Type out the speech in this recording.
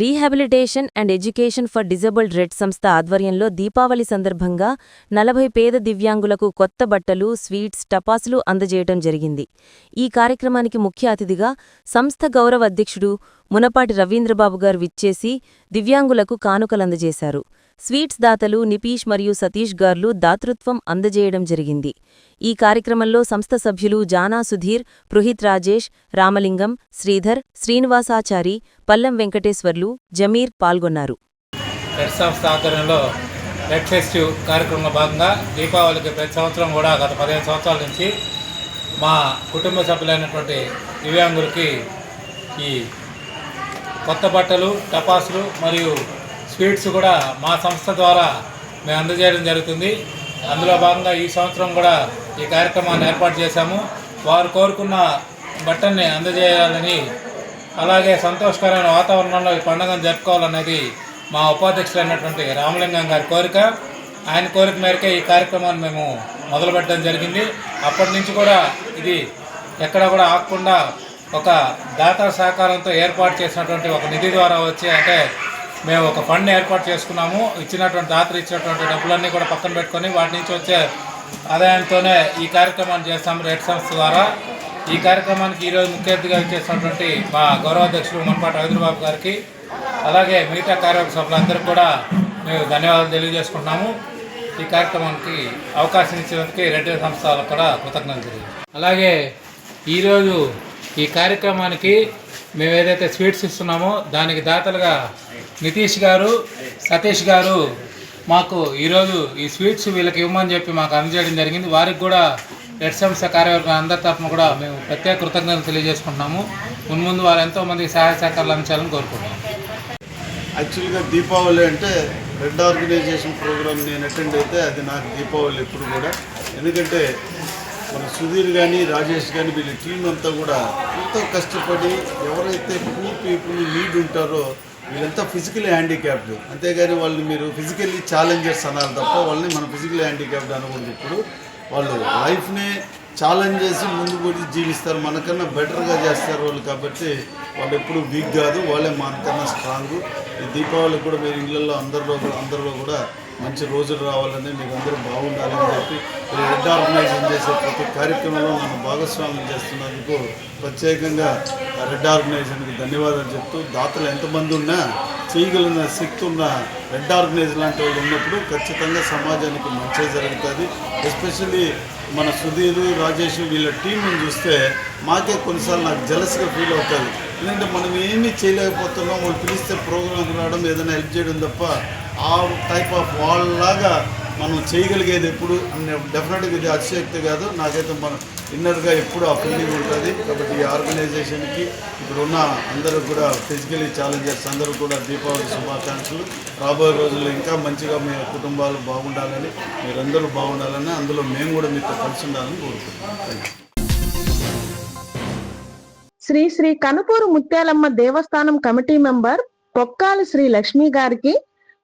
Rehabilitation and education for disabled RED సంస్థ ఆధ్వర్యంలో దీపావళి సందర్భంగా నలభై పేద దివ్యాంగులకు కొత్త బట్టలు స్వీట్స్ టపాసులు అందజేయటం జరిగింది. ఈ కార్యక్రమానికి ముఖ్య అతిథిగా సంస్థ గౌరవ అధ్యక్షుడు మునపాటి రవీంద్రబాబు గారు విచ్చేసి దివ్యాంగులకు కానుకలందజేశారు. స్వీట్స్ దాతలు నిపీష్ మరియు సతీష్ గార్లు దాతృత్వం అందజేయడం జరిగింది. ఈ కార్యక్రమంలో సంస్థ సభ్యులు జానా సుధీర్ పృహిత్ రాజేష్ రామలింగం శ్రీధర్ శ్రీనివాసాచారి పల్లం వెంకటేశ్వర్లు జమీర్ పాల్గొన్నారు. రెడ్ సంస్థ రెడ్ ఫెస్టివ్ కార్యక్రమంలో భాగంగా దీపావళికి ప్రతి సంవత్సరం కూడా గత పదిహేను సంవత్సరాల నుంచి మా కుటుంబ సభ్యులైనటువంటి దివ్యాంగులకి ఈ కొత్త బట్టలు టపాసులు మరియు స్వీట్స్ కూడా మా సంస్థ ద్వారా మేము అందజేయడం జరుగుతుంది. అందులో భాగంగా ఈ సంవత్సరం కూడా ఈ కార్యక్రమాన్ని ఏర్పాటు చేశాము. వారు కోరుకున్న బట్టల్ని అందజేయాలని అలాగే సంతోషకరమైన వాతావరణంలో ఈ పండుగను జరుపుకోవాలనేది మా ఉపాధ్యక్షులైనటువంటి రామలింగం గారి కోరిక. ఆయన కోరిక మేరకే ఈ కార్యక్రమాన్ని మేము మొదలుపెట్టడం జరిగింది. అప్పటి నుంచి కూడా ఇది ఎక్కడ కూడా ఆగకుండా ఒక దాతా సహకారంతో ఏర్పాటు చేసినటువంటి ఒక నిధి ద్వారా వచ్చే అంటే మేము ఒక ఫండ్ ఏర్పాటు చేసుకున్నాము. ఇచ్చినటువంటి దాతలు ఇచ్చినటువంటి డబ్బులన్నీ కూడా పక్కన పెట్టుకొని వాటి నుంచి వచ్చే ఆదాయంతోనే ఈ కార్యక్రమాన్ని చేస్తాము రెడ్ సంస్థ ద్వారా. ఈ కార్యక్రమానికి ఈరోజు ముఖ్య అతిథిగా ఇచ్చేసినటువంటి మా గౌరవాధ్యక్షులు మున్పాటి రవీంద్రబాబు గారికి అలాగే మిగతా కార్యవర్గ సభ్యులందరికీ కూడా మేము ధన్యవాదాలు తెలియజేసుకుంటున్నాము. ఈ కార్యక్రమానికి అవకాశం ఇచ్చినందుకు రెడ్డి సంస్థ వాళ్ళకు కూడా కృతజ్ఞతలు అలాగే ఈరోజు ఈ కార్యక్రమానికి మేము ఏదైతే స్వీట్స్ ఇస్తున్నామో దానికి దాతలుగా నితీష్ గారు సతీష్ గారు మాకు ఈరోజు ఈ స్వీట్స్ వీళ్ళకి ఇవ్వమని చెప్పి మాకు అందజేయడం జరిగింది. వారికి కూడా రెడ్ సంస్థ కార్యవర్గం అందరి తరఫున కూడా మేము ప్రత్యేక కృతజ్ఞతలు తెలియజేసుకుంటున్నాము. మున్ముందు వారు ఎంతోమందికి సహాయ సహకారాలు అందించాలని కోరుకుంటున్నాము. యాక్చువల్గా దీపావళి అంటే రెడ్ ఆర్గనైజేషన్ ప్రోగ్రామ్ నేను అటెండ్ అయితే అది నాకు దీపావళి ఎప్పుడు కూడా. ఎందుకంటే మన సుధీర్ కానీ రాజేష్ కానీ వీళ్ళ టీం అంతా కూడా ఎంతో కష్టపడి ఎవరైతే పూర్ పీపుల్ నీడ్ ఉంటారో వీళ్ళంతా ఫిజికల్ హ్యాండిక్యాప్డ్ అంతేగాని వాళ్ళని మీరు ఫిజికల్లీ ఛాలెంజర్స్ అనాలి తప్ప వాళ్ళని మనం ఫిజికల్ హ్యాండిక్యాప్డ్ అనకూడదు. ఇప్పుడు వాళ్ళు లైఫ్ని ఛాలెంజ్ చేసి ముందు పోయి జీవిస్తారు. మనకన్నా బెటర్గా చేస్తారు వాళ్ళు కాబట్టి వాళ్ళు ఎప్పుడు వీక్ కాదు. వాళ్ళే మనకన్నా స్ట్రాంగ్ ఈ దీపావళి కూడా మీరు ఇళ్ళల్లో అందరిలో అందరిలో కూడా మంచి రోజులు రావాలని మీరు అందరూ బాగుండాలని చెప్పి రెడ్ ఆర్గనైజేషన్ చేసే ప్రతి కార్యక్రమంలో నన్ను భాగస్వామ్యం చేస్తున్నందుకు ప్రత్యేకంగా రెడ్ ఆర్గనైజేషన్కి ధన్యవాదాలు చెప్తూ దాతలు ఎంతమంది ఉన్నా చేయగలిగిన శక్తి ఉన్న రెడ్ ఆర్గనైజ్ లాంటి వాళ్ళు ఉన్నప్పుడు ఖచ్చితంగా సమాజానికి మంచి జరుగుతుంది. ఎస్పెషల్లీ మన సుధీర్ రాజేష్ వీళ్ళ టీంని చూస్తే మాకే కొన్నిసార్లు నాకు జలస్గా ఫీల్ అవుతుంది ఎందుకంటే మనం ఏమీ చేయలేకపోతున్నాం వాళ్ళు పిలిస్తే ప్రోగ్రామ్ రావడం ఏదైనా హెల్ప్ చేయడం తప్ప ఆ టైప్ ఆఫ్ వాళ్ళలాగా మనం చేయగలిగేది ఎప్పుడు? డెఫినెట్గా ఇది అతిశక్తి కాదు. నాకైతే మన ఇన్నర్గా ఎప్పుడు ఆ ఫీలింగ్ ఉంటుంది. కాబట్టి ఈ ఆర్గనైజేషన్కి ఇప్పుడు ఉన్న అందరూ కూడా ఫిజికలీ ఛాలెంజర్స్ అందరూ కూడా దీపావళి శుభాకాంక్షలు. రాబోయే రోజుల్లో ఇంకా మంచిగా మీ కుటుంబాలు బాగుండాలని మీరందరూ బాగుండాలని అందులో మేము కూడా మీతో కలిసి ఉండాలని కోరుకుంటున్నాం. శ్రీ శ్రీ కనుపూరు ముత్యాలమ్మ దేవస్థానం కమిటీ మెంబర్ పొక్కాలి శ్రీ లక్ష్మి గారికి